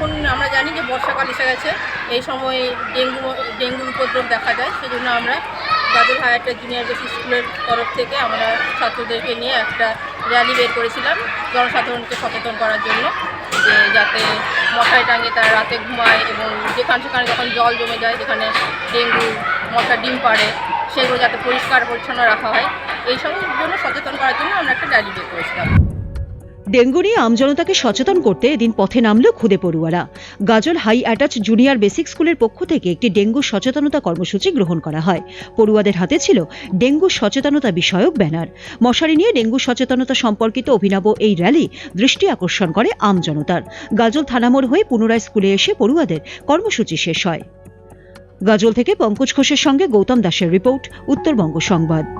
এখন আমরা জানি যে বর্ষাকাল এসে গেছে। এই সময় ডেঙ্গু ডেঙ্গুর উপদ্রব দেখা যায়। সেজন্য আমরা গাজল হায়ারটা জুনিয়র বেসিক স্কুলের তরফ থেকে আমরা ছাত্রদেরকে নিয়ে একটা র্যালি বের করেছিলাম জনসাধারণকে সচেতন করার জন্য। যে যাতে মশারি টাঙিয়ে তারা রাতে ঘুমায় এবং যেখানে সেখানে যখন জল জমে যায়, যেখানে ডেঙ্গু, মশা, ডিম পাড়ে, সেগুলো যাতে পরিষ্কার পরিচ্ছন্ন রাখা হয়, এই সবের জন্য সচেতন করার জন্য আমরা একটা র্যালি বের করেছিলাম। ডেঙ্গু নিয়ে আমজনতাকে সচেতন করতে এদিন পথে নামল খুদে পড়ুয়ারা। গাজল হাই অ্যাটাচ জুনিয়র বেসিক স্কুলের পক্ষ থেকে একটি ডেঙ্গু সচেতনতা কর্মসূচি গ্রহণ করা হয়। পড়ুয়াদের হাতে ছিল ডেঙ্গু সচেতনতা বিষয়ক ব্যানার। মশারি নিয়ে ডেঙ্গু সচেতনতা সম্পর্কিত অভিনব এই র্যালি দৃষ্টি আকর্ষণ করে আমজনতার গাজল থানামোড় হয়ে পুনরায় স্কুলে এসে পড়ুয়াদের কর্মসূচি শেষ হয়। গাজল থেকে পঙ্কজ ঘোষের সঙ্গে গৌতম দাসের রিপোর্ট, উত্তরবঙ্গ সংবাদ।